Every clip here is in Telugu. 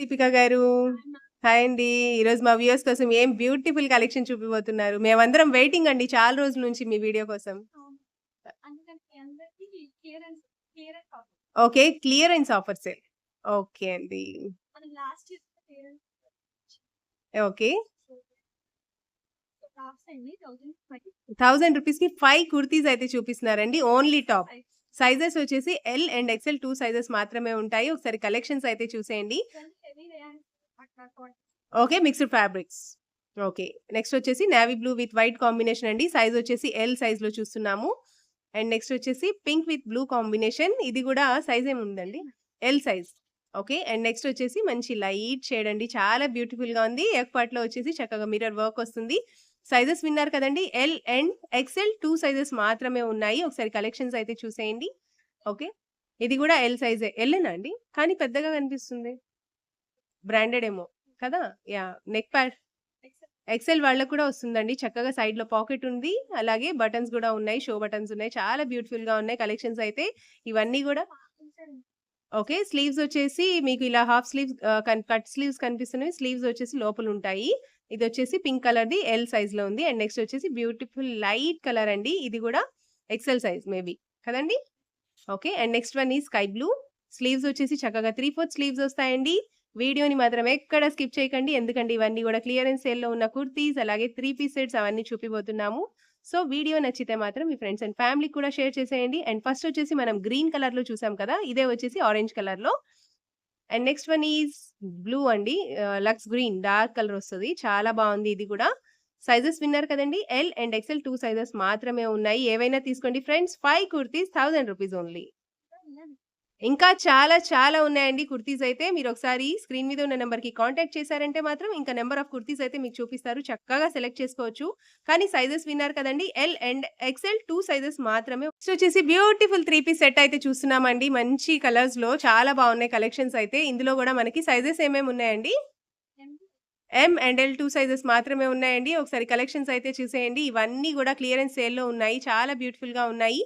దీపిక గారు. హాయ్ అండి. ఈరోజు మా వ్యూస్ కోసం ఏం బ్యూటిఫుల్ కలెక్షన్ చూపిపోతున్నారు మేమందరం వెయిటింగ్ అండి చాలా రోజుల నుంచి మీ వీడియో కోసం. Okay clearance offer sale. Okay అండి. ఓకే. థౌసండ్ థౌజండ్ రూపీస్కి ఫైవ్ కుర్తీస్ అయితే చూపిస్తున్నారండి. Only top. సైజెస్ వచ్చేసి L and XL two sizes మాత్రమే ఉంటాయి. ఒకసారి కలెక్షన్స్ అయితే చూసేయండి. Okay mixed fabrics okay next వచ్చేసి navy blue with white combination అండి. సైజ్ వచ్చేసి ఎల్ సైజ్లో చూస్తున్నాము. అండ్ నెక్స్ట్ వచ్చేసి పింక్ విత్ బ్లూ కాంబినేషన్ ఇది కూడా సైజ్ ఏముందండి L size okay and next వచ్చేసి మంచి లైట్ షేడ్ అండి. చాలా బ్యూటిఫుల్గా ఉంది. ఎఫ్ వచ్చేసి చక్కగా మిర్రర్ వర్క్ వస్తుంది. సైజెస్ విన్నారు కదండి. L and XL two sizes మాత్రమే ఉన్నాయి. ఒకసారి కలెక్షన్స్ అయితే చూసేయండి. ఓకే ఇది కూడా ఎల్ సైజే ఎల్లేనా అండి? కానీ పెద్దగా కనిపిస్తుంది. బ్రాండెడ్ ఏమో కదా? యా నెక్ ప్యాడ్ ఎక్సెల్ వాళ్ళకు కూడా వస్తుందండి. చక్కగా సైడ్లో పాకెట్ ఉంది. అలాగే బటన్స్ కూడా ఉన్నాయి. షో బటన్స్ ఉన్నాయి. చాలా బ్యూటిఫుల్గా ఉన్నాయి కలెక్షన్స్ అయితే. ఇవన్నీ కూడా ఓకే స్లీవ్స్ వచ్చేసి మీకు ఇలా హాఫ్ స్లీవ్స్ కట్ స్లీవ్స్ కనిపిస్తున్నాయి. స్లీవ్స్ వచ్చేసి లోపల ఉంటాయి. ఇది వచ్చేసి పింక్ కలర్ ది ఎల్ సైజ్లో ఉంది. అండ్ నెక్స్ట్ వచ్చేసి బ్యూటిఫుల్ లైట్ కలర్ అండి. ఇది కూడా ఎక్సెల్ సైజ్ మేబీ కదండి? ఓకే అండ్ నెక్స్ట్ వన్ ఈ స్కై బ్లూ. స్లీవ్స్ వచ్చేసి చక్కగా త్రీ ఫోర్త్ స్లీవ్స్ వస్తాయండి. వీడియోని మాత్రం ఎక్కడ స్కిప్ చేయకండి. ఎందుకంటే ఇవన్నీ కూడా క్లియరెన్స్ సేల్లో ఉన్న కుర్తీస్ అలాగే త్రీ పీస్ సెట్స్ అవన్నీ చూపిపోతున్నాము సో వీడియో నచ్చితే మాత్రం మీ ఫ్రెండ్స్ అండ్ ఫ్యామిలీకి కూడా షేర్ చేసేయండి. అండ్ ఫస్ట్ వచ్చేసి మనం గ్రీన్ కలర్లో చూసాం కదా ఇదే వచ్చేసి ఆరెంజ్ కలర్లో and next one is blue అండి. లక్స్ గ్రీన్ డార్క్ కలర్ వస్తుంది. చాలా బాగుంది ఇది కూడా. సైజెస్ విన్నారు కదండి. L and XL two sizes మాత్రమే ఉన్నాయి. ఏవైనా తీసుకోండి friends. Five kurtis thousand rupees only. ఇంకా చాలా చాలా ఉన్నాయండి కుర్తీస్ అయితే. మీరు ఒకసారి స్క్రీన్ మీద ఉన్న నెంబర్కి కాంటాక్ట్ చేశారంటే మాత్రం ఇంకా నెంబర్ ఆఫ్ కుర్తీస్ అయితే మీకు చూపిస్తారు. చక్కగా సెలెక్ట్ చేసుకోవచ్చు. కానీ సైజెస్ విన్నారు కదండి L and XL two sizes మాత్రమే. నెక్స్ట్ వచ్చేసి బ్యూటిఫుల్ త్రీ పీస్ సెట్ అయితే చూస్తున్నామండి. మంచి కలర్స్లో చాలా బాగున్నాయి కలెక్షన్స్ అయితే. ఇందులో కూడా మనకి సైజెస్ ఏమేమి ఉన్నాయండి? M. And L two sizes మాత్రమే ఉన్నాయండి. ఒకసారి కలెక్షన్స్ అయితే చూసేయండి. ఇవన్నీ కూడా క్లియరెన్స్ సేల్లో ఉన్నాయి. చాలా బ్యూటిఫుల్గా ఉన్నాయి.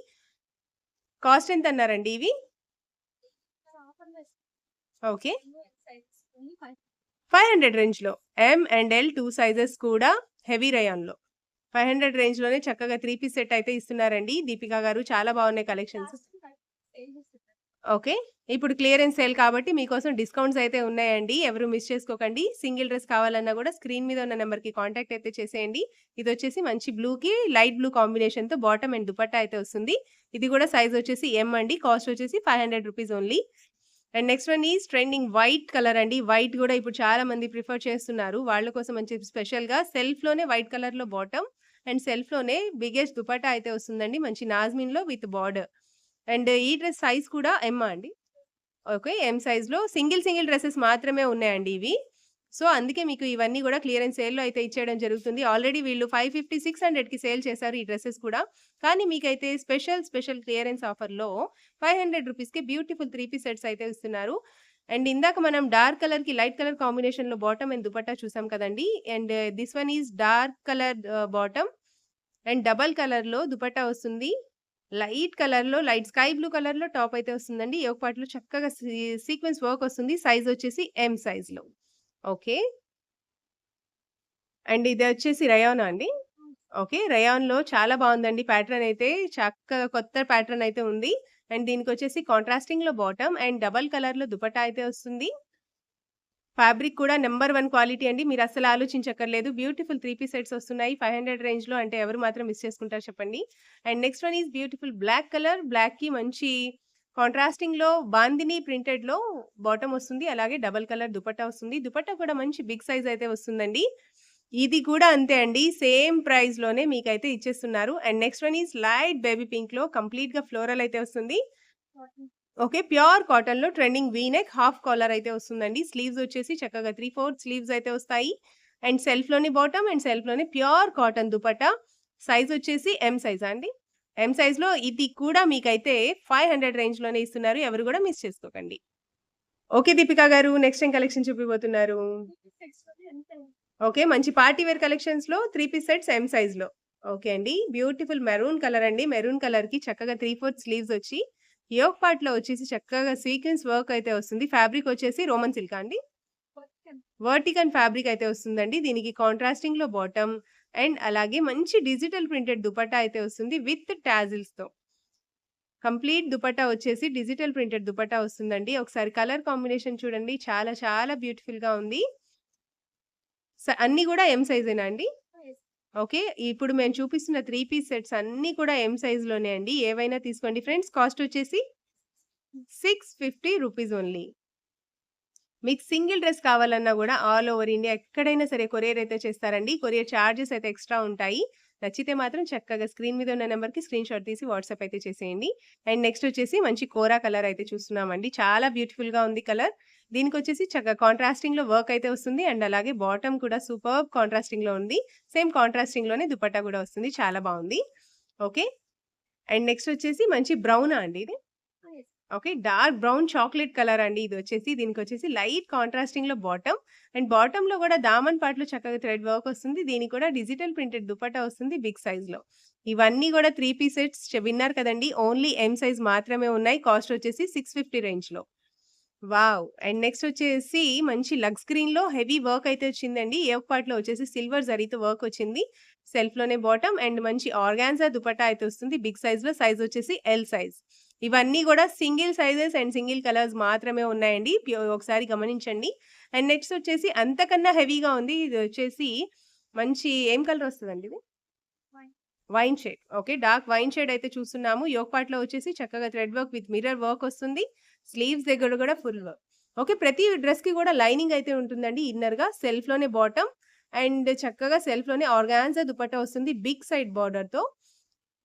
కాస్ట్ ఎంత అన్నారండి ఇవి? ఓకే ఫైవ్ హండ్రెడ్ రేంజ్లో. M and L two sizes కూడా హెవీ రయాన్లో. ఫైవ్ హండ్రెడ్ రేంజ్లోనే చక్కగా త్రీ పీస్ సెట్ అయితే ఇస్తున్నారండి. దీపికా గారు చాలా బాగున్నాయి కలెక్షన్స్ ఓకే ఇప్పుడు క్లియరెన్స్ సేల్ కాబట్టి మీకోసం డిస్కౌంట్స్ అయితే ఉన్నాయండి. ఎవరు మిస్ చేసుకోకండి. సింగిల్ డ్రెస్ కావాలన్నా కూడా స్క్రీన్ మీద ఉన్న నెంబర్కి కాంటాక్ట్ అయితే చేసేయండి. ఇది వచ్చేసి మంచి బ్లూ కి లైట్ బ్లూ కాంబినేషన్తో బాటమ్ అండ్ దుపట్టా అయితే వస్తుంది. ఇది కూడా సైజ్ వచ్చేసి ఎం అండి. కాస్ట్ వచ్చేసి five hundred rupees only and next one is trending white colour అండి. వైట్ కూడా ఇప్పుడు చాలా మంది ప్రిఫర్ చేస్తున్నారు. వాళ్ళ కోసం అని చెప్పి సెల్ఫ్లోనే వైట్ కలర్లో బాటమ్ అండ్ సెల్ఫ్లోనే బిగ్గెస్ట్ దుపట్టా అయితే వస్తుందండి. మంచి నాజ్మిన్లో విత్ బార్డర్ అండ్ ఈ డ్రెస్ సైజ్ కూడా ఎమ్మా అండి. ఓకే ఎం సైజ్లో సింగిల్ సింగిల్ డ్రెస్సెస్ మాత్రమే ఉన్నాయండి ఇవి. సో అందుకే మీకు ఇవన్నీ కూడా క్లియరెన్స్ సేల్లో అయితే ఇచ్చేయడం జరుగుతుంది. ఆల్రెడీ వీళ్ళు ఫైవ్ ఫిఫ్టీ సిక్స్ హండ్రెడ్కి సేల్ చేశారు ఈ డ్రెస్సెస్ కూడా. కానీ మీకైతే స్పెషల్ స్పెషల్ క్లియరెన్స్ ఆఫర్లో ఫైవ్ హండ్రెడ్ రూపీస్కి బ్యూటిఫుల్ త్రీ పీస్ సెట్స్ అయితే ఇస్తున్నారు. అండ్ ఇందాక మనం డార్క్ కలర్కి లైట్ కలర్ కాంబినేషన్లో బాటమ్ అండ్ దుపట్టా చూసాం కదండి? And this one is dark colour bottom. And double కలర్లో దుపట్టా వస్తుంది. లైట్ కలర్లో లైట్ స్కై బ్లూ కలర్లో టాప్ అయితే వస్తుందండి. ఒక పాటలో చక్కగా సీక్వెన్స్ వర్క్ వస్తుంది. సైజ్ వచ్చేసి ఎం సైజ్లో. ఓకే. అండ్ ఇది వచ్చేసి రయానా అండి. ఓకే. రయాన్లో చాలా బాగుందండి. ప్యాటర్న్ అయితే చక్కగా కొత్త ప్యాటర్న్ అయితే ఉంది. అండ్ దీనికి వచ్చేసి కాంట్రాస్టింగ్లో బాటమ్ అండ్ డబల్ కలర్లో దుపట్టా అయితే వస్తుంది. ఫ్యాబ్రిక్ కూడా నెంబర్ వన్ క్వాలిటీ అండి. మీరు అసలు ఆలోచించక్కర్లేదు. బ్యూటిఫుల్ త్రీ పీస్ సెట్స్ వస్తున్నాయి. ఫైవ్ హండ్రెడ్ రేంజ్లో అంటే ఎవరు మాత్రం మిస్ చేసుకుంటారు చెప్పండి. And next one is beautiful black colour. బ్లాక్కి మంచి కాంట్రాస్టింగ్లో బాందిని ప్రింటెడ్లో బాటమ్ వస్తుంది. అలాగే డబల్ కలర్ దుపట్టా వస్తుంది. దుపట్టా కూడా మంచి బిగ్ సైజ్ అయితే వస్తుందండి. ఇది కూడా అంతే అండి. సేమ్ ప్రైస్లోనే మీకైతే ఇచ్చేస్తున్నారు. And next one is light baby పింక్లో కంప్లీట్గా ఫ్లోరల్ అయితే వస్తుంది. ఓకే ప్యూర్ కాటన్లో trending V neck half collar అయితే వస్తుందండి. స్లీవ్స్ వచ్చేసి చక్కగా త్రీ ఫోర్త్ స్లీవ్స్ అయితే వస్తాయి. అండ్ సెల్ఫ్లోని బాటమ్ అండ్ సెల్ఫ్లోని ప్యూర్ కాటన్ దుపట్టా. సైజ్ వచ్చేసి ఎం సైజ్ అండి? ఎం సైజ్లో ఇది కూడా మీకైతే ఫైవ్ హండ్రెడ్ రేంజ్లోనే ఇస్తున్నారు. ఎవరు కూడా మిస్ చేసుకోకండి. Okay Deepika garu next time collection చూపిపోతున్నారు okay మంచి పార్టీ వేర్ కలెక్షన్స్లో త్రీ పీస్ సెట్స్ ఎం సైజ్లో. ఓకే అండి బ్యూటిఫుల్ మెరూన్ కలర్ అండి. మెరూన్ కలర్కి చక్కగా త్రీ ఫోర్త్ స్లీవ్స్ వచ్చి యోగ్ పార్ట్లో వచ్చేసి చక్కగా సీక్వెన్స్ వర్క్ అయితే వస్తుంది. ఫ్యాబ్రిక్ వచ్చేసి రోమన్ సిల్క్ అండి? వర్టికన్ ఫ్యాబ్రిక్ అయితే వస్తుందండి. దీనికి కాంట్రాస్టింగ్‌లో బాటమ్ అండ్ అలాగే మంచి డిజిటల్ ప్రింటెడ్ దుపట్టా అయితే వస్తుంది విత్ టాజిల్స్‌తో. కంప్లీట్ దుపట్టా వచ్చేసి డిజిటల్ ప్రింటెడ్ దుపట్టా వస్తుందండి. ఒకసారి కలర్ కాంబినేషన్ చూడండి. చాలా చాలా బ్యూటిఫుల్‌గా ఉంది. స అన్నీ కూడా ఎం సైజేనా అండి? ఓకే. ఇప్పుడు మేము చూపిస్తున్న త్రీ పీస్ సెట్స్ అన్నీ కూడా ఎం సైజ్‌లోనే అండి. ఏవైనా తీసుకోండి ఫ్రెండ్స్. కాస్ట్ వచ్చేసి సిక్స్ ఫిఫ్టీ రూపీస్ ఓన్లీ. మీకు సింగిల్ డ్రెస్ కావాలన్నా కూడా ఆల్ ఓవర్ ఇండియా ఎక్కడైనా సరే కొరియర్ అయితే చేస్తారండి. కొరియర్ చార్జెస్ అయితే ఎక్స్‌ట్రా ఉంటాయి. నచ్చితే మాత్రం చక్కగా స్క్రీన్ మీద ఉన్న నంబర్‌కి స్క్రీన్‌షాట్ తీసి వాట్సాప్ అయితే చేసేయండి. అండ్ నెక్స్ట్ వచ్చేసి మంచి కోరా కలర్ అయితే చూస్తున్నామండి. చాలా బ్యూటిఫుల్‌గా ఉంది కలర్. దీనికొచ్చేసి చక్కగా కాంట్రాస్టింగ్‌లో వర్క్ అయితే వస్తుంది. అండ్ అలాగే బాటమ్ కూడా సూపర్ కాంట్రాస్టింగ్‌లో ఉంది. సేమ్ కాంట్రాస్టింగ్‌లోనే దుపట్టా కూడా వస్తుంది. చాలా బాగుంది ఓకే. అండ్ నెక్స్ట్ వచ్చేసి మంచి బ్రౌనా అండి ఇది? Okay. Dark brown chocolate colour అండి ఇది వచ్చేసి దీనికి వచ్చేసి లైట్ కాంట్రాస్టింగ్‌లో బాటమ్ అండ్ బాటమ్‌లో కూడా దామన్ పాటలో చక్కగా థ్రెడ్ వర్క్ వస్తుంది. దీనికి కూడా డిజిటల్ ప్రింటెడ్ దుపట్టా వస్తుంది బిగ్ సైజ్‌లో. ఇవన్నీ కూడా త్రీ పీస్ సెట్స్ విన్నారు కదండి ఓన్లీ ఎం సైజ్ మాత్రమే ఉన్నాయి. కాస్ట్ వచ్చేసి 650 రేంజ్‌లో. వావ్! అండ్ నెక్స్ట్ వచ్చేసి మంచి లగ్ స్క్రీన్లో హెవీ వర్క్ అయితే వచ్చిందండి. యోక్ పార్ట్‌లో వచ్చేసి సిల్వర్ జరీతో వర్క్ వచ్చింది. సెల్ఫ్‌లోనే బాటమ్ అండ్ మంచి ఆర్గాన్జా దుపట్టా అయితే వస్తుంది. బిగ్ సైజ్‌లో సైజ్ వచ్చేసి ఎల్ సైజ్. ఇవన్నీ గూడా single sizes and single colours మాత్రమే ఉన్నాయండి. ఒకసారి గమనించండి. అండ్ నెక్స్ట్ వచ్చేసి అంతకన్నా హెవీగా ఉంది. ఇది వచ్చేసి మంచి ఏం కలర్ వస్తదండి ఇది? Wine. Shade. Okay. Dark wine shade అయితే చూస్తున్నాము. యోక్ పార్ట్‌లో వచ్చేసి చక్కగా thread work with mirror work వస్తుంది. స్లీవ్స్ దగ్గర గూడా ఫుల్ వర్క్. ఓకే. ప్రతి డ్రెస్‌కి గూడా లైనింగ్ అయితే ఉంటుందండి ఇన్నర్‌గా. సెల్ఫ్‌లోనే బాటమ్ అండ్ చక్కగా సెల్ఫ్‌లోనే ఆర్గాన్జా దుపట్టా వస్తుంది. బిగ్ సైడ్ బార్డర్‌తో.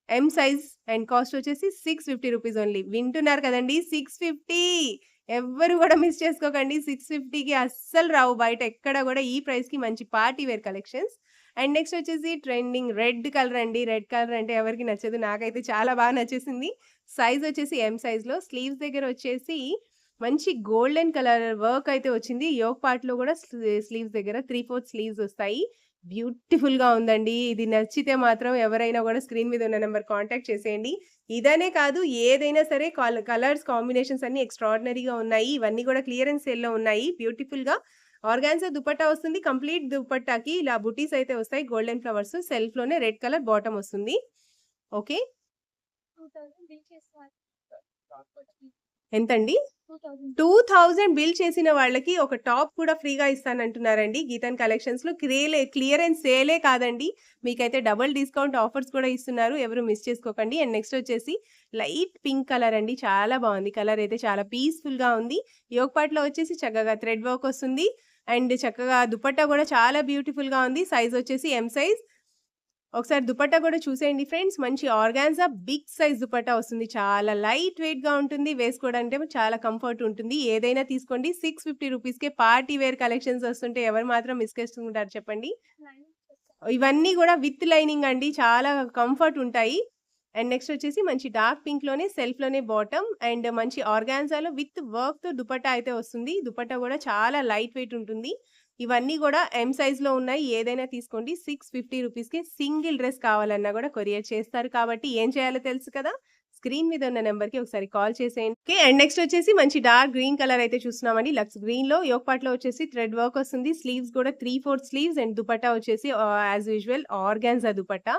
ఎం సైజ్ అండ్ కాస్ట్ వచ్చేసి 650 రూపీస్ ఓన్లీ. వింటున్నారు కదండీ! 650 ఎవ్వరు కూడా మిస్ చేసుకోకండి. 650కి అస్సలు రావు బయట ఎక్కడ కూడా ఈ ప్రైస్‌కి మంచి party wear collections. And next వచ్చేసి ట్రెండింగ్ రెడ్ కలర్ అండి. రెడ్ కలర్ అంటే ఎవరికి నచ్చదు. నాకైతే చాలా బాగా నచ్చేసింది. సైజ్ వచ్చేసి ఎం సైజ్‌లో. స్లీవ్స్ దగ్గర వచ్చేసి మంచి గోల్డెన్ కలర్ వర్క్ అయితే వచ్చింది. యోగ్ పార్ట్‌లో కూడా స్లీవ్స్ దగ్గర 3/4 స్లీవ్స్ వస్తాయి. బ్యూటిఫుల్‌గా ఉందండి. ఇది నచ్చితే మాత్రం ఎవరైనా కూడా స్క్రీన్ మీద ఉన్న నెంబర్ కాంటాక్ట్ చేసేయండి. ఇదనే కాదు ఏదైనా సరే కలర్స్ కాంబినేషన్స్ అన్ని ఎక్స్ట్రాడినరీగా ఉన్నాయి. ఇవన్నీ కూడా క్లియరెన్స్ సేల్‌లో ఉన్నాయి. బ్యూటిఫుల్‌గా ఆర్గాన్జా దుపట్టా వస్తుంది. కంప్లీట్ దుపట్టాకి ఇలా బుటీస్ అయితే వస్తాయి. గోల్డెన్ ఫ్లవర్స్ సెల్ఫ్‌లోనే రెడ్ కలర్ బాటమ్ వస్తుంది. ఓకే. 2000 బిల్ చేస్తారు. వచ్చి ఎంతండి? 2000. 2000 బిల్ చేసిన వాళ్ళకి ఒక టాప్ కూడా ఫ్రీగా ఇస్తానంటున్నారండి. గీతన్ కలెక్షన్స్‌లో క్రియలే క్లియరెన్స్ సేలే కాదండి. మీకైతే డబుల్ డిస్కౌంట్ ఆఫర్స్ కూడా ఇస్తున్నారు. ఎవరు మిస్ చేసుకోకండి. అండ్ నెక్స్ట్ వచ్చేసి లైట్ పింక్ కలర్ అండి. చాలా బావుంది. కలర్ అయితే చాలా పీస్‌ఫుల్‌గా ఉంది. యోక్ పార్ట్‌లో వచ్చేసి చక్కగా థ్రెడ్ వర్క్ వస్తుంది. అండ్ చక్కగా దుపట్టా గూడా చాలా బ్యూటిఫుల్‌గా ఉంది. సైజ్ వచ్చేసి ఎం సైజ్. ఒకసారి దుపట్టా కూడా చూసేయండి ఫ్రెండ్స్. మంచి ఆర్గాన్జా బిగ్ సైజ్ దుపట్టా వస్తుంది. చాలా లైట్ వెయిట్‌గా ఉంటుంది. వేసుకోవడానికి చాలా కంఫర్ట్ ఉంటుంది. ఏదైనా తీసుకోండి. 650 రూపీస్‌కే పార్టీ వేర్ కలెక్షన్స్ వస్తుంటే ఎవరు మాత్రం మిస్ చేసుకుంటారు చెప్పండి. ఇవన్నీ కూడా విత్ లైనింగ్ అండి. చాలా కంఫర్ట్ ఉంటాయి. అండ్ నెక్స్ట్ వచ్చేసి మంచి డార్క్ పింక్‌లోనే సెల్ఫ్‌లోనే బాటమ్ అండ్ మంచి ఆర్గాన్జాలో విత్ వర్క్‌తో దుపట్టా అయితే వస్తుంది. దుపట్టా కూడా చాలా లైట్ వెయిట్ ఉంటుంది. ఇవన్నీ కూడా ఎం సైజ్‌లో ఉన్నాయి. ఏదైనా తీసుకోండి. 650 రూపీస్‌కి సింగిల్ డ్రెస్ కావాలన్నా కూడా కొరియర్ చేస్తారు కాబట్టి ఏం చేయాలో తెలుసు కదా! స్క్రీన్ మీద ఉన్న నంబర్‌కి ఒకసారి కాల్ చేసేయండి. ఓకే. అండ్ నెక్స్ట్ వచ్చేసి మంచి డార్క్ గ్రీన్ కలర్ అయితే చూస్తున్నామండి. లక్స్ గ్రీన్‌లో యోక్ పార్ట్‌లో వచ్చేసి థ్రెడ్ వర్క్ వస్తుంది. స్లీవ్స్ కూడా three fourth sleeves and dupatta వచ్చేసి యాజ్ యూజువల్ ఆర్గాన్జా దుపట్టా.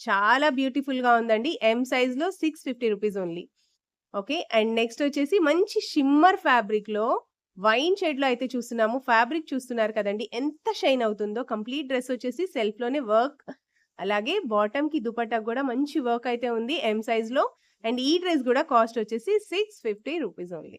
చాలా బ్యూటిఫుల్‌గా ఉందండి. ఎం సైజ్‌లో 650 rupees only. Okay. And next వచ్చేసి మంచి షిమ్మర్ ఫ్యాబ్రిక్‌లో వైన్ షేడ్‌లో అయితే చూస్తున్నాము. ఫ్యాబ్రిక్ చూస్తున్నారు కదండి ఎంత షైన్ అవుతుందో. కంప్లీట్ డ్రెస్ వచ్చేసి సెల్ఫ్‌లోనే వర్క్ అలాగే బాటమ్‌కి దుపట్టా కూడా మంచి వర్క్ అయితే ఉంది. ఎం సైజ్‌లో. అండ్ ఈ డ్రెస్ కూడా కాస్ట్ వచ్చేసి 650 రూపీస్ ఓన్లీ.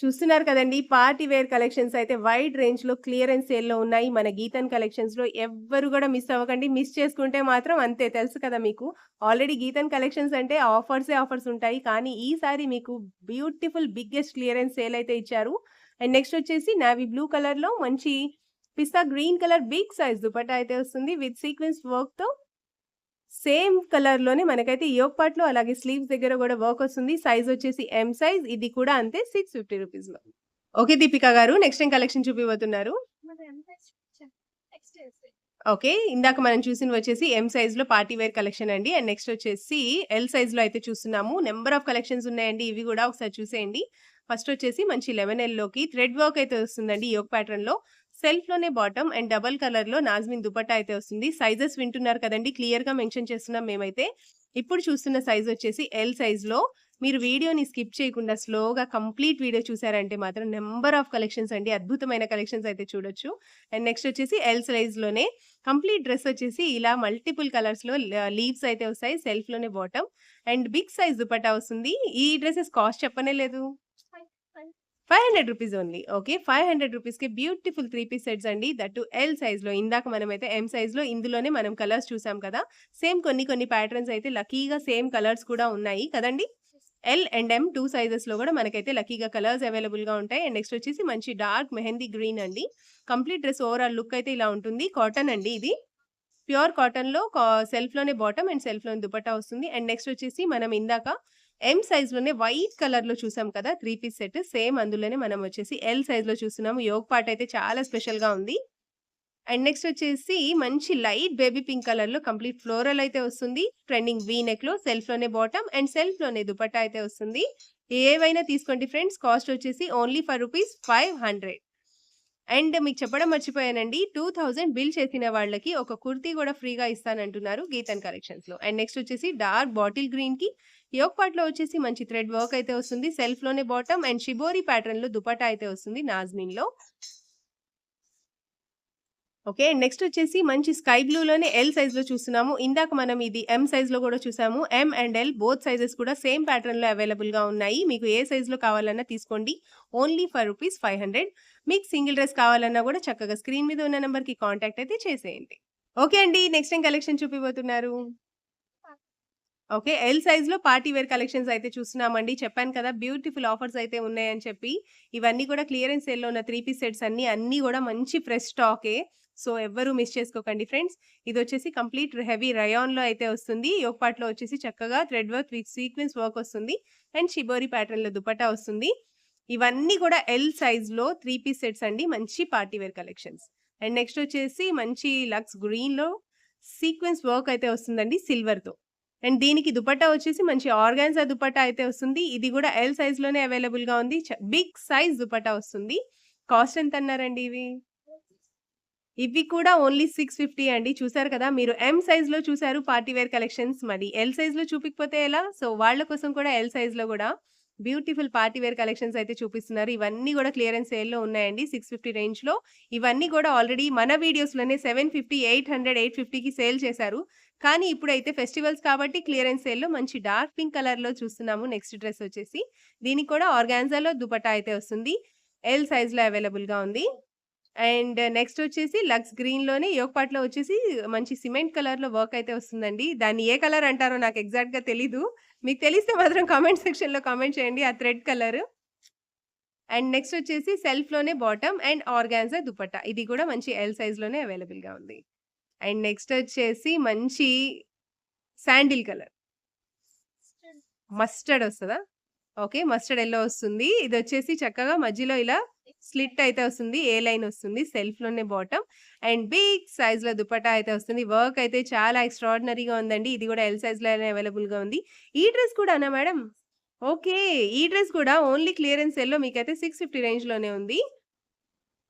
చూస్తున్నారు కదండీ! పార్టీ వేర్ కలెక్షన్స్ అయితే వైడ్ రేంజ్‌లో క్లియరెన్స్ సేల్‌లో ఉన్నాయి. మన గీతన్ కలెక్షన్స్‌లో ఎవ్వరు కూడా మిస్ అవ్వకండి. మిస్ చేసుకుంటే మాత్రం అంతే తెలుసు కదా మీకు. ఆల్రెడీ గీతన్ కలెక్షన్స్ అంటే ఆఫర్సే ఆఫర్స్ ఉంటాయి. కానీ ఈసారి మీకు బ్యూటిఫుల్ బిగ్గెస్ట్ క్లియరెన్స్ సేల్ అయితే ఇచ్చారు. అండ్ నెక్స్ట్ వచ్చేసి నావి బ్లూ కలర్‌లో మంచి pista green colour big size dupatta అయితే వస్తుంది. విత్ సీక్వెన్స్ వర్క్‌తో సేమ్ కలర్‌లోనే మనకైతే యోక్ పార్ట్‌లో అలాగే స్లీవ్స్ దగ్గర గూడా వర్క్ వస్తుంది. సైజ్ వచ్చేసి ఎం సైజ్. ఇది కూడా అంతే 650 రూపీస్‌లో. ఓకే దీపిక గారు నెక్స్ట్ ఏం కలెక్షన్ చేసి. ఓకే. ఇందాక మనం చూసినవి వచ్చేసి ఎం సైజ్‌లో పార్టీ వేర్ కలెక్షన్ అండి. అండ్ నెక్స్ట్ వచ్చేసి ఎల్ సైజ్‌లో అయితే చూస్తున్నాము. నంబర్ ఆఫ్ కలెక్షన్స్ ఉన్నాయండి. ఇవి గూడా ఒకసారి చూసేయండి. ఫస్ట్ వచ్చేసి మంచి లెమన్ ఎల్లోకి థ్రెడ్ వర్క్ అయితే వస్తుందండి యోగ్ ప్యాటర్న్లో సెల్ఫ్లోనే బాటమ్ అండ్ డబల్ కలర్లో నాజ్మిన్ దుపట్టా అయితే వస్తుంది. సైజెస్ వింటున్నారు కదండి. క్లియర్గా మెన్షన్ చేస్తున్నాం మేమైతే. ఇప్పుడు చూస్తున్న సైజ్ వచ్చేసి ఎల్ సైజ్లో. మీరు వీడియోని స్కిప్ చేయకుండా స్లోగా కంప్లీట్ వీడియో చూసారంటే మాత్రం నెంబర్ ఆఫ్ కలెక్షన్స్ అండి. అద్భుతమైన కలెక్షన్స్ అయితే చూడొచ్చు. అండ్ నెక్స్ట్ వచ్చేసి ఎల్ సైజ్లోనే కంప్లీట్ డ్రెస్ వచ్చేసి ఇలా మల్టిపుల్ కలర్స్లో లీవ్స్ అయితే వస్తాయి. సెల్ఫ్లోనే bottom and big size dupatta వస్తుంది. ఈ డ్రెస్సెస్ కాస్ట్ చెప్పనే లేదు. Five hundred rupees only. Okay? Five hundred రూపీస్కి బ్యూటిఫుల్ త్రీ పీస్ సెట్స్ అండి. దట్ ఎల్ సైజ్లో. ఇందాక మనమైతే ఎం సైజ్లో ఇందులోనే మనం కలర్స్ చూసాం కదా? సేమ్ కొన్ని కొన్ని ప్యాటర్న్స్ అయితే లక్కీగా సేమ్ కలర్స్ కూడా ఉన్నాయి కదండి? ఎల్ అండ్ ఎం టూ సైజెస్లో కూడా మనకైతే లక్కీగా కలర్స్ అవైలబుల్గా ఉంటాయి. అండ్ నెక్స్ట్ వచ్చేసి మంచి డార్క్ మెహందీ గ్రీన్ అండి. కంప్లీట్ డ్రెస్ ఓవరాల్ లుక్ అయితే ఇలా ఉంటుంది. కాటన్ అండి ఇది. ప్యూర్ కాటన్లో సెల్ఫ్లోనే బాటమ్ అండ్ సెల్ఫ్లోనే దుపట్టా వస్తుంది. అండ్ నెక్స్ట్ వచ్చేసి మనం ఇందాక ఎం సైజ్లోనే వైట్ కలర్లో చూసాం కదా త్రీ పీస్ సెట్ సేమ్ అందులోనే మనం వచ్చేసి ఎల్ సైజ్లో చూస్తున్నాము. యోగ్ పార్ట్ అయితే చాలా స్పెషల్గా ఉంది. అండ్ నెక్స్ట్ వచ్చేసి మంచి లైట్ బేబీ పింక్ కలర్లో కంప్లీట్ ఫ్లోరల్ అయితే వస్తుంది. ట్రెండింగ్ వీ నెక్లో సెల్ఫ్లోనే బాటమ్ అండ్ సెల్ఫ్లోనే దుపట్టా అయితే వస్తుంది. ఏవైనా తీసుకోండి ఫ్రెండ్స్ కాస్ట్ వచ్చేసి only for rupees five hundred and మీకు చెప్పడం మర్చిపోయానండి టూ థౌజండ్ బిల్ చేసిన వాళ్ళకి ఒక కుర్తీ కూడా ఫ్రీగా ఇస్తానంటున్నారు గీతన్ కలెక్షన్స్లో. అండ్ నెక్స్ట్ వచ్చేసి డార్క్ బాటిల్ గ్రీన్కి యోగ్ పాట్లో లో వచ్చేసి మంచి థ్రెడ్ వర్క్ అయితే వస్తుంది. సెల్ఫ్లోనే బాటమ్ అండ్ షిబోరి ప్యాటర్న్లో దుపట్టా అయితే వస్తుంది నాజ్మిన్లో ఓకే నెక్స్ట్ వచ్చేసి మంచి స్కై బ్లూలోనే ఎల్ సైజ్లో చూస్తున్నాము. ఇందాక మనం ఇది ఎం సైజ్లో కూడా చూసాము. M and L both sizes కూడా సేమ్ ప్యాటర్న్లో అవైలబుల్గా అవైలబుల్గా ఉన్నాయి. మీకు ఏ సైజ్లో కావాలన్నా తీసుకోండి. Only for rupees five hundred. మీకు సింగిల్ డ్రెస్ కావాలన్నా కూడా చక్కగా స్క్రీన్ మీద ఉన్న నెంబర్కి కాంటాక్ట్ అయితే చేసేయండి. ఓకే అండి నెక్స్ట్ టైం కలెక్షన్ చూపిపోతున్నారు ఓకే ఎల్ సైజ్లో పార్టీ వేర్ కలెక్షన్స్ అయితే చూస్తున్నామండి. చెప్పాను కదా బ్యూటిఫుల్ ఆఫర్స్ అయితే ఉన్నాయని చెప్పి. ఇవన్నీ కూడా క్లియరెన్స్ సేల్లో ఉన్న త్రీ పీస్ సెట్స్ అన్ని అన్నీ కూడా మంచి ఫ్రెష్ స్టాకే. సో ఎవ్వరూ మిస్ చేసుకోకండి ఫ్రెండ్స్. ఇది వచ్చేసి కంప్లీట్ హెవీ రయాన్లో అయితే వస్తుంది. యోగపాట్లో వచ్చేసి చక్కగా thread work with sequence work వస్తుంది. అండ్ షిబోరి ప్యాటర్న్లో దుపట్టా వస్తుంది. ఇవన్నీ కూడా ఎల్ సైజ్లో త్రీ పీస్ సెట్స్ అండి. మంచి party wear collections. And next వచ్చేసి మంచి లక్స్ గ్రీన్లో సీక్వెన్స్ వర్క్ అయితే వస్తుందండి సిల్వర్తో అండ్ దీనికి దుపట్టా వచ్చేసి మంచి ఆర్గాన్సా దుపట్టా అయితే వస్తుంది. ఇది కూడా ఎల్ సైజ్లోనే అవైలబుల్గా ఉంది. బిగ్ సైజ్ దుపట్టా వస్తుంది. కాస్ట్ ఎంత అన్నారండి ఇవి? ఇవి కూడా ఓన్లీ సిక్స్ ఫిఫ్టీ అండి. చూసారు కదా మీరు ఎం సైజ్లో చూసారు పార్టీ వేర్ కలెక్షన్స్ మరి. ఎల్ సైజ్లో చూపించకపోతే ఎలా? సో వాళ్ళ కోసం కూడా ఎల్ సైజ్లో కూడా బ్యూటిఫుల్ పార్టీ వేర్ కలెక్షన్స్ అయితే చూపిస్తున్నారు. ఇవన్నీ కూడా క్లియరెన్స్ సేల్లో ఉన్నాయండి సిక్స్ ఫిఫ్టీ రేంజ్లో ఇవన్నీ కూడా ఆల్రెడీ మన వీడియోస్లోనే seven fifty eight hundred eight ఫిఫ్టీకి సేల్ చేశారు. కానీ ఇప్పుడైతే ఫెస్టివల్స్ కాబట్టి క్లియరెన్స్ సేల్లో మంచి డార్క్ పింక్ కలర్లో చూస్తున్నాము. నెక్స్ట్ డ్రెస్ వచ్చేసి దీనికి కూడా ఆర్గాన్జాలో దుపటా అయితే వస్తుంది. ఎల్ సైజ్లో అవైలబుల్గా ఉంది. అండ్ నెక్స్ట్ వచ్చేసి లక్స్ గ్రీన్లోనే యోగపాట్లో వచ్చేసి మంచి సిమెంట్ కలర్లో వర్క్ అయితే వస్తుందండి. దాన్ని ఏ కలర్ అంటారో నాకు ఎగ్జాక్ట్గా తెలీదు. మీకు తెలిస్తే మాత్రం కామెంట్ సెక్షన్లో కామెంట్ చేయండి ఆ థ్రెడ్ కలర్. అండ్ నెక్స్ట్ వచ్చేసి సెల్ఫ్లోనే బాటమ్ అండ్ ఆర్గాన్జా దుపట్టా. ఇది కూడా మంచి ఎల్ సైజ్లోనే అవైలబుల్గా ఉంది. అండ్ నెక్స్ట్ వచ్చేసి మంచి శాండిల్ కలర్. మస్టర్డ్ వస్తుందా? ఓకే మస్టర్డ్ ఎల్లో వస్తుంది. ఇది వచ్చేసి చక్కగా మధ్యలో ఇలా స్లిట్ అయితే వస్తుంది ఏ లైన్ వస్తుంది? సెల్ఫ్లోనే బాటమ్. అండ్ బిగ్ సైజ్లో దుపట్టా అయితే వస్తుంది. వర్క్ అయితే చాలా ఎక్స్ట్రాడినరీగా ఉందండి. ఇది కూడా ఎల్ సైజ్లో అవైలబుల్గా ఉంది. ఈ డ్రెస్ కూడా అన్నా మేడం? ఓకే ఈ డ్రెస్ కూడా ఓన్లీ క్లియరెన్స్ సెల్లో మీకైతే సిక్స్ ఫిఫ్టీ రేంజ్లోనే ఉంది.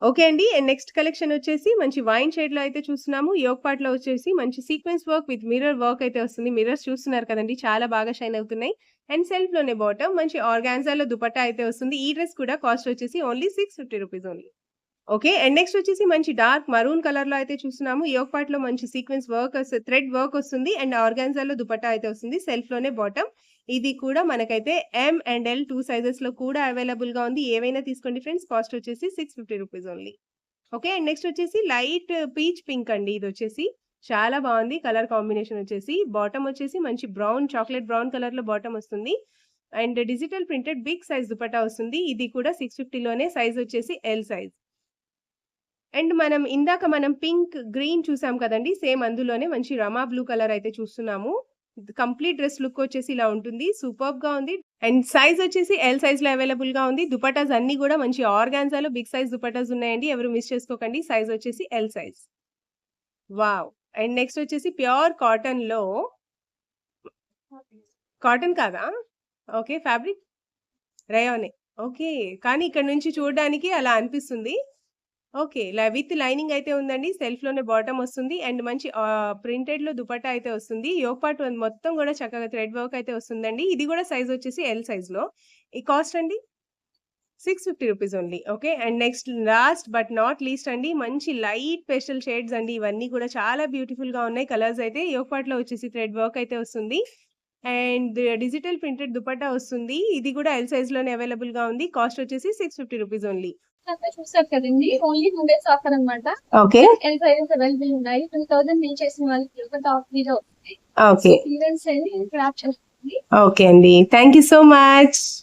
ఓకే అండి. అండ్ నెక్స్ట్ కలెక్షన్ వచ్చేసి మంచి వైన్ షేడ్లో అయితే చూస్తున్నాము. యోగ్లో వచ్చేసి మంచి sequence work with mirror work అయితే వస్తుంది. మిర్రర్స్ చూస్తున్నారు కదండి. చాలా బాగా షైన్ అవుతున్నాయి. అండ్ సెల్ఫ్లోనే బాటమ్ మంచి ఆర్గాన్జాలో దుపట్టా అయితే వస్తుంది. ఈ డ్రెస్ కూడా కాస్ట్ వచ్చేసి only six fifty rupees only okay and next వచ్చేసి మంచి డార్క్ మరూన్ కలర్లో అయితే చూస్తున్నాము. యోగ్ పార్ట్లో మంచి సీక్వెన్స్ వర్క్ థ్రెడ్ వర్క్ వస్తుంది. అండ్ ఆర్గాన్జాలో దుపట్టా అయితే వస్తుంది. సెల్ఫ్లోనే బాటమ్ ఇది కూడా మనకైతే ఎం అండ్ ఎల్ టూ సైజెస్లో కూడా అవైలబుల్గా ఉంది. ఏవైనా తీసుకోండి ఫ్రెండ్స్ కాస్ట్ వచ్చేసి six fifty rupees only okay and next వచ్చేసి లైట్ పీచ్ పింక్ అండి. ఇది వచ్చేసి చాలా బాగుంది. కలర్ కాంబినేషన్ వచ్చేసి బాటమ్ వచ్చేసి మంచి బ్రౌన్ చాక్లెట్ బ్రౌన్ కలర్లో బాటమ్ వస్తుంది. And digital printed big size dupatta వస్తుంది. ఇది కూడా సిక్స్ ఫిఫ్టీలోనే సైజ్ వచ్చేసి ఎల్ సైజ్ అండ్ మనం ఇందాక మనం పింక్ గ్రీన్ చూసాం కదండి. సేమ్ అందులోనే మంచి రమా బ్లూ కలర్ అయితే చూస్తున్నాము. కంప్లీట్ డ్రెస్ లుక్ వచ్చేసి ఇలా ఉంటుంది. సూపర్గా ఉంది. అండ్ సైజ్ వచ్చేసి ఎల్ సైజ్లో అవైలబుల్గా ఉంది. దుపటాస్ అన్ని కూడా మంచి ఆర్గాన్జాలో బిగ్ సైజ్ దుపటాస్ ఉన్నాయండి. ఎవరు మిస్ చేసుకోకండి. సైజ్ వచ్చేసి L size. Wow! And next వచ్చేసి ప్యూర్ కాటన్లో కాటన్ కాదా? ఓకే. ఫ్యాబ్రిక్? రయోనే. ఓకే. కానీ ఇక్కడ నుంచి చూడడానికి అలా అనిపిస్తుంది. ఓకే. విత్ లైనింగ్ అయితే ఉందండి. సెల్ఫ్‌లోనే బాటమ్ వస్తుంది. అండ్ మంచి ప్రింటెడ్ ప్రింటెడ్‌లో దుపట్టా అయితే వస్తుంది. యోక్ పార్ట్ మొత్తం కూడా చక్కగా థ్రెడ్ వర్క్ అయితే వస్తుందండి. ఇది కూడా సైజ్ వచ్చేసి ఎల్ సైజ్‌లో. ఈ కాస్ట్ అండి? Six fifty rupees only. Okay. And next last but not least అండి. మంచి లైట్ పేస్టల్ షేడ్స్ అండి. ఇవన్నీ కూడా చాలా బ్యూటిఫుల్‌గా ఉన్నాయి. కలర్స్ అయితే యోక్ పార్ట్‌లో వచ్చేసి థ్రెడ్ వర్క్ అయితే వస్తుంది. అండ్ డిజిటల్ ప్రింటెడ్ దుపట్టా వస్తుంది. ఇది కూడా ఎల్ సైజ్‌లోనే అవైలబుల్‌గా ఉంది. కాస్ట్ వచ్చేసి సిక్స్ ఫిఫ్టీ రూపీస్ ఓన్లీ. చూసారు కదండి ఓన్లీ టూ డేస్ ఆఫర్ అనమాట ఓకే. అవైలబుల్ ఉన్నాయి టూ థౌసండ్ బిల్ చేసిన వాళ్ళకి ఒక టాప్ మీద ఓకే. ఓకే అండి. Thank you so much.